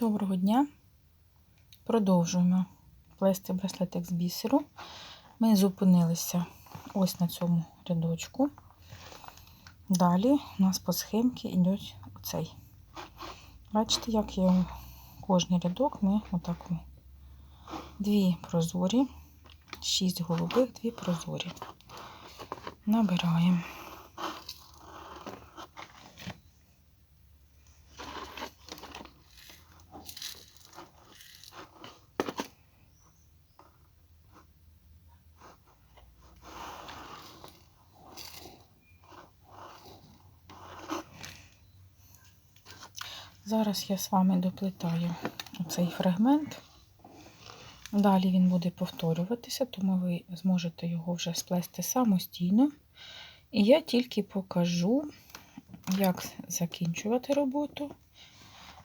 Доброго дня. Продовжуємо плести браслетик з бісеру. Ми зупинилися ось на цьому рядочку. Далі у нас по схемці йде оцей. Бачите, як його кожний рядок ми отаку. Дві прозорі, шість голубих, дві прозорі. Набираємо. Зараз я з вами доплетаю цей фрагмент. Далі він буде повторюватися, тому ви зможете його вже сплести самостійно. І я тільки покажу, як закінчувати роботу,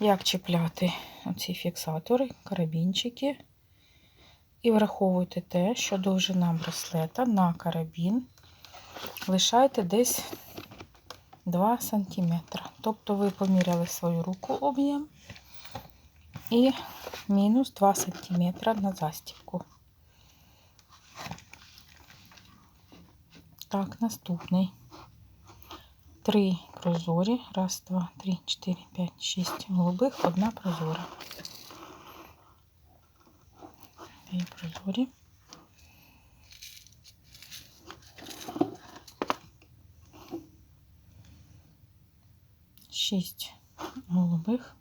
як чіпляти оці фіксатори, карабінчики. І враховуйте те, що довжина браслета на карабін лишайте десь 2 см. Тобто ви поміряли свою руку об'єм і мінус 2 см на застібку. Так, наступний. Три прозорі. Раз, два, три, чотири, п'ять, шість голубих, одна прозора. Дві прозорі. Шість голубих,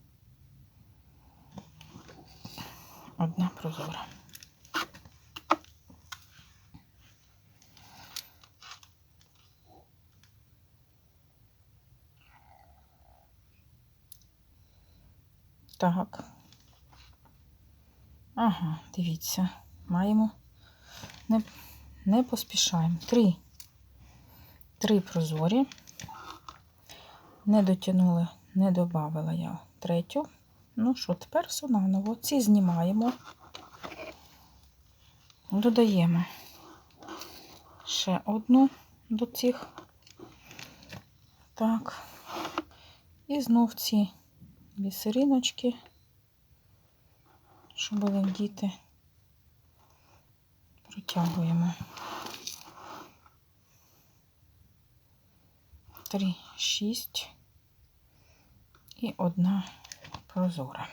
одна прозора. Так. Ага, дивіться, маємо, не, не поспішаємо. Три. Три прозорі. Не дотягнули, не додавала я третю. Ну що, тепер все наново. Ці знімаємо, додаємо ще одну до цих. Так. І знов ці бісериночки, що були вдіти, протягуємо. Три, шість і одна прозора.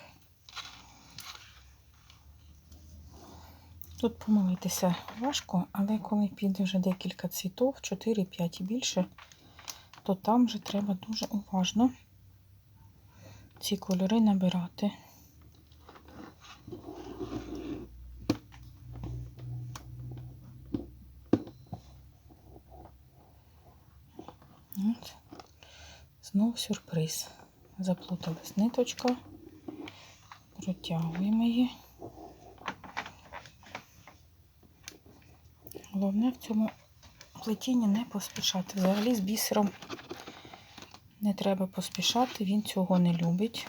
Тут помилитися важко, але коли піде вже декілька цвітів, 4-5 і більше, то там вже треба дуже уважно ці кольори набирати. От. Знов сюрприз. Заплуталась ниточка, протягуємо її. Головне в цьому плетінні не поспішати. Взагалі з бісером не треба поспішати, він цього не любить.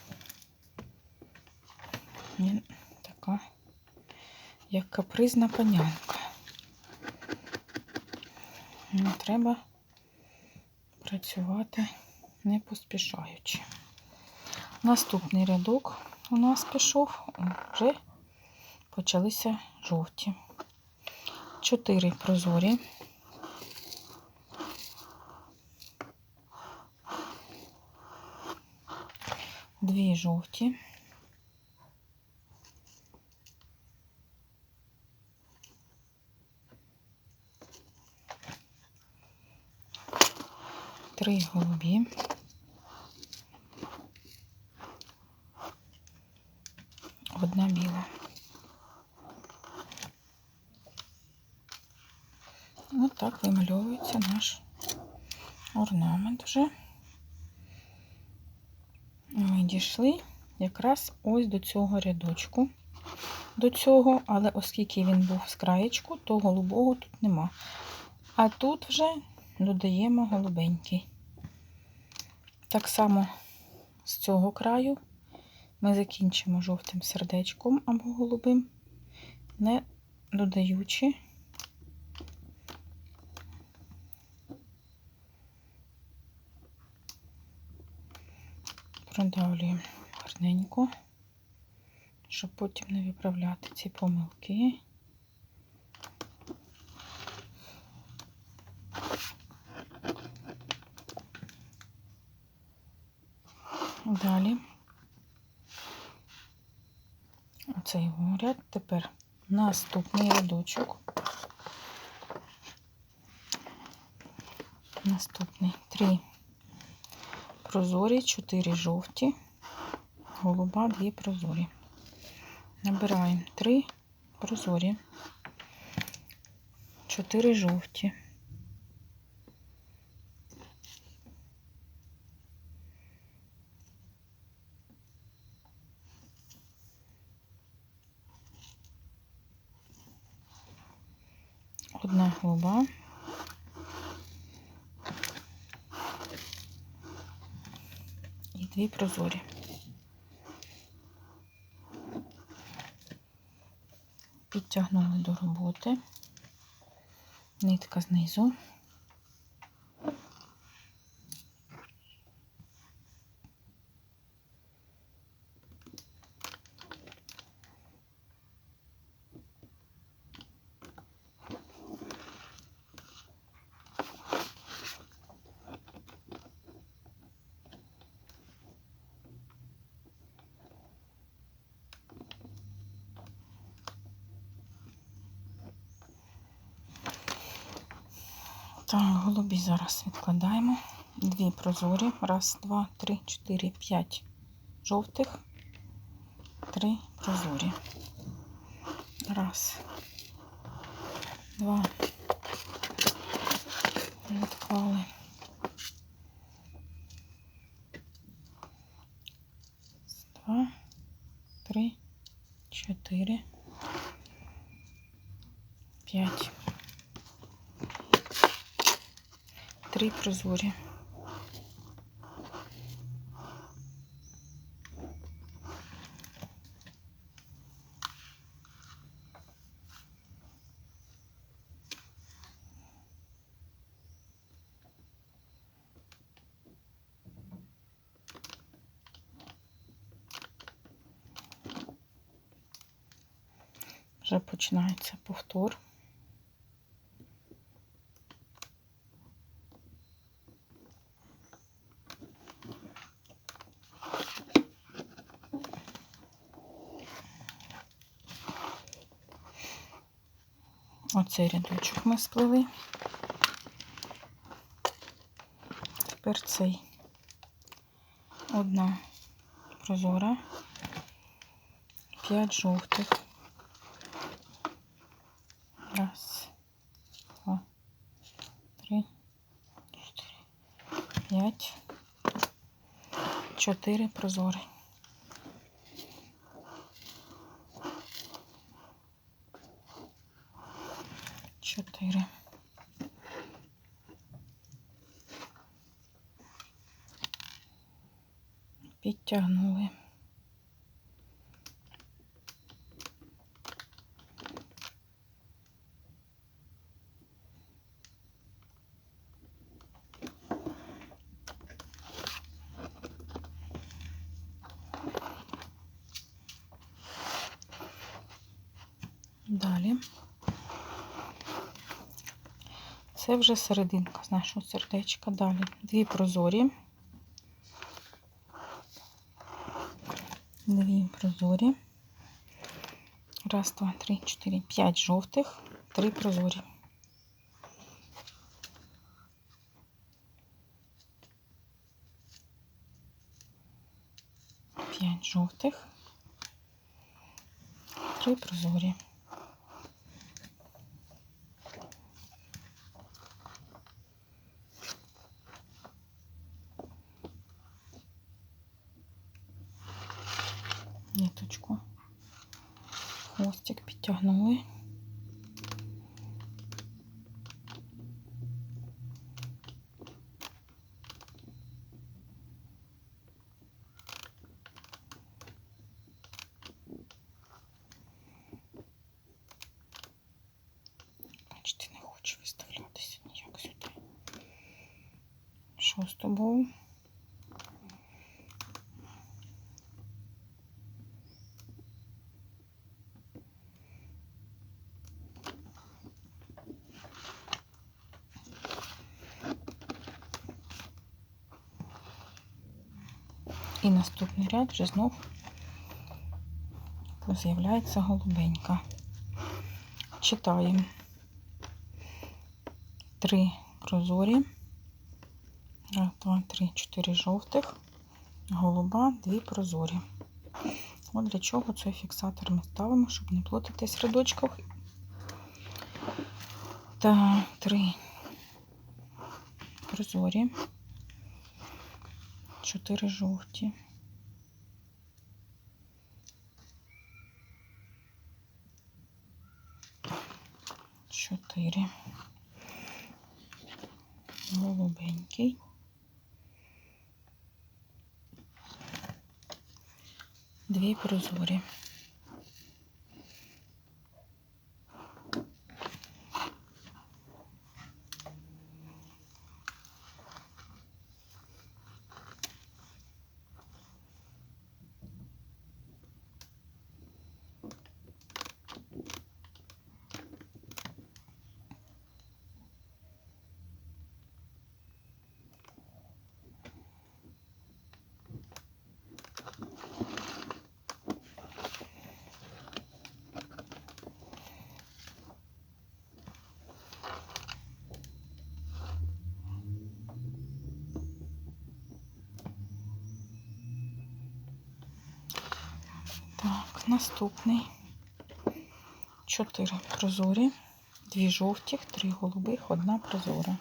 Він така, як капризна панянка. Не треба працювати не поспішаючи. Наступний рядок у нас пішов, вже почалися жовті. Чотири прозорі. Дві жовті. Три голубі. Одна біла. Ось так вимальовується наш орнамент вже. Ми дійшли якраз ось до цього рядочку, до цього, але оскільки він був з краєчку, то голубого тут нема. А тут вже додаємо голубенький. Так само з цього краю ми закінчимо жовтим сердечком або голубим, не додаючи продавлюємо гарненько. щоб потім не виправляти ці помилки. Далі. Оцей ряд. Тепер наступний рядочок. Наступний три прозорі, чотири жовті, голуба, дві прозорі. Набираємо три прозорі, чотири жовті. Одна голуба. Дві прозорі. Підтягнули до роботи. Нитка знизу. Так, голубі зараз відкладаємо. Дві прозорі. Раз, два, три, чотири, п'ять жовтих. Три прозорі. Раз. Два. Відклали. Два, три, чотири, п'ять. Три прозорі. Вже починається повтор. Оцей рядочок ми сплели. Тепер цей. Одна прозора, п'ять жовтих. Раз, два, три, чотири, п'ять, чотири прозори. Чотири. Підтягнули. Далі. Це вже серединка з нашого сердечка. Далі дві прозорі. Дві прозорі. Раз, два, три, чотири, п'ять жовтих, три прозорі. П'ять жовтих, три прозорі. хочу виставлятися ну, ніяк сюди. Що з тобою? І наступний ряд вже знов з'являється голубенька. Читаємо. Три прозорі. Раз, два, три, чотири жовтих. Голуба, дві прозорі. От для чого цей фіксатор ми ставимо, щоб не плутатись в рядочках. Так, три прозорі, чотири жовті. Чотири. Голубенький. Дві прозорі. Так, наступний. Чотири прозорі, дві жовтих, три голубих, одна прозора.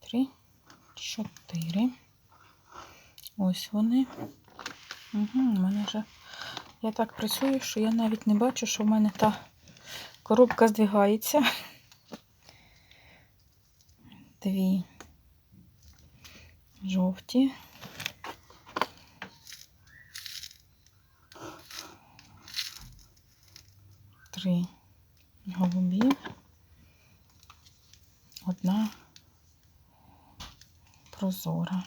Три, чотири. Ось вони. Угу, у мене вже я так працюю, що я навіть не бачу, що в мене та коробка здвигається. Дві жовті. Три голубі. Одна прозора.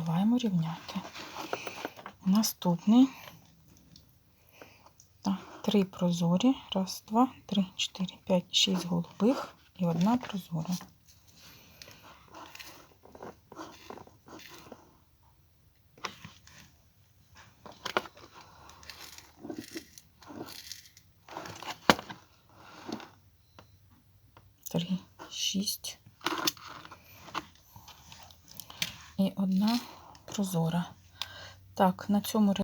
Забуваємо рівняти. Наступний. Так, три прозорі. Раз, два, три, чотири, п'ять, шість голубих і одна прозора. Три, шість. І одна прозора. Так, на цьому